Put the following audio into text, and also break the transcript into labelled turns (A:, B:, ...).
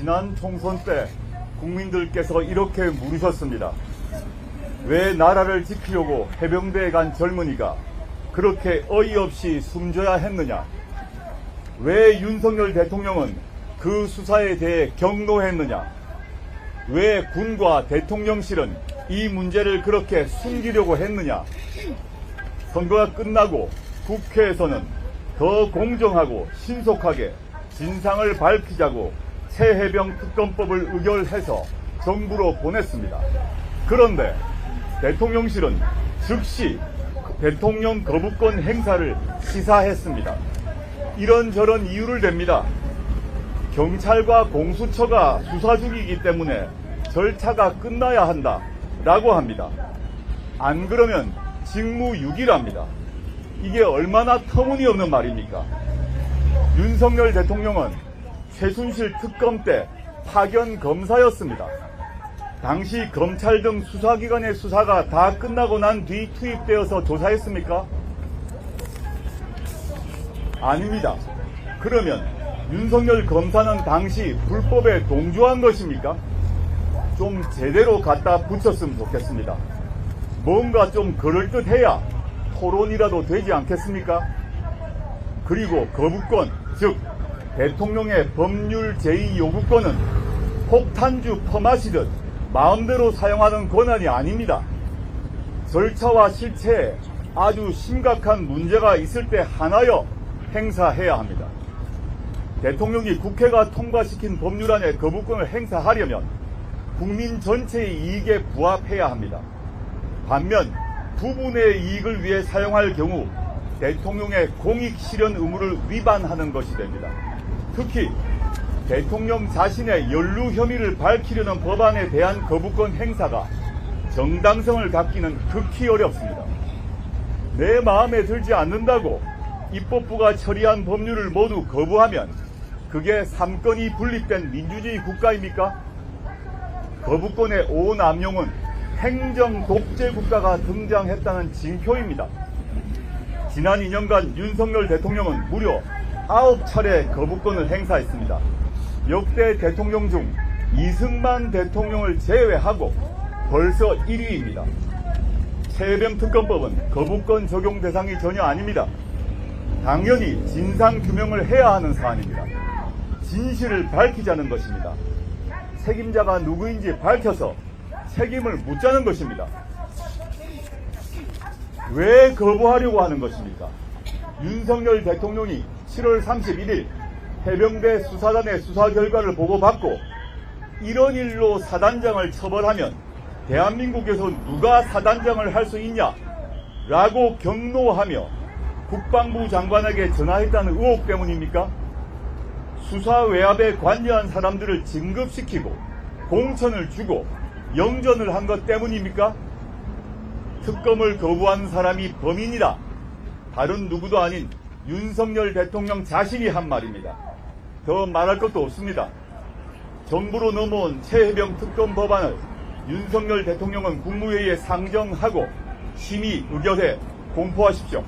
A: 지난 총선 때 국민들께서 이렇게 물으셨습니다. 왜 나라를 지키려고 해병대에 간 젊은이가 그렇게 어이없이 숨져야 했느냐? 왜 윤석열 대통령은 그 수사에 대해 경로했느냐? 왜 군과 대통령실은 이 문제를 그렇게 숨기려고 했느냐? 선거가 끝나고 국회에서는 더 공정하고 신속하게 진상을 밝히자고 새해병 특검법을 의결해서 정부로 보냈습니다. 그런데 대통령실은 즉시 대통령 거부권 행사를 시사했습니다. 이런저런 이유를 댑니다. 경찰과 공수처가 수사 중이기 때문에 절차가 끝나야 한다. 라고 합니다. 안 그러면 직무유기랍니다. 이게 얼마나 터무니없는 말입니까? 윤석열 대통령은 최순실 특검 때 파견 검사였습니다. 당시 검찰 등 수사기관의 수사가 다 끝나고 난 뒤 투입되어서 조사했습니까? 아닙니다. 그러면 윤석열 검사는 당시 불법에 동조한 것입니까? 좀 제대로 갖다 붙였으면 좋겠습니다. 뭔가 좀 그럴듯해야 토론이라도 되지 않겠습니까? 그리고 거부권, 즉 대통령의 법률 제의 요구권은 폭탄주 퍼마시듯 마음대로 사용하는 권한이 아닙니다. 절차와 실체에 아주 심각한 문제가 있을 때 하나여 행사해야 합니다. 대통령이 국회가 통과시킨 법률안에 거부권을 행사하려면 국민 전체의 이익에 부합해야 합니다. 반면 부분의 이익을 위해 사용할 경우 대통령의 공익 실현 의무를 위반하는 것이 됩니다. 특히 대통령 자신의 연루 혐의를 밝히려는 법안에 대한 거부권 행사가 정당성을 갖기는 극히 어렵습니다. 내 마음에 들지 않는다고 입법부가 처리한 법률을 모두 거부하면 그게 삼권이 분립된 민주주의 국가입니까? 거부권의 오남용은 행정 독재 국가가 등장했다는 징표입니다. 지난 2년간 윤석열 대통령은 무려 9차례 거부권을 행사했습니다. 역대 대통령 중 이승만 대통령을 제외하고 벌써 1위입니다. 최병 특검법은 거부권 적용 대상이 전혀 아닙니다. 당연히 진상 규명을 해야 하는 사안입니다. 진실을 밝히자는 것입니다. 책임자가 누구인지 밝혀서 책임을 묻자는 것입니다. 왜 거부하려고 하는 것입니까? 윤석열 대통령이 7월 31일 해병대 수사단의 수사 결과를 보고받고 이런 일로 사단장을 처벌하면 대한민국에서 누가 사단장을 할 수 있냐? 라고 경로하며 국방부 장관에게 전화했다는 의혹 때문입니까? 수사 외압에 관여한 사람들을 진급시키고 공천을 주고 영전을 한 것 때문입니까? 특검을 거부한 사람이 범인이다. 다른 누구도 아닌 윤석열 대통령 자신이 한 말입니다. 더 말할 것도 없습니다. 정부로 넘어온 최해병 특검 법안을 윤석열 대통령은 국무회의에 상정하고 심의 의결해 공포하십시오.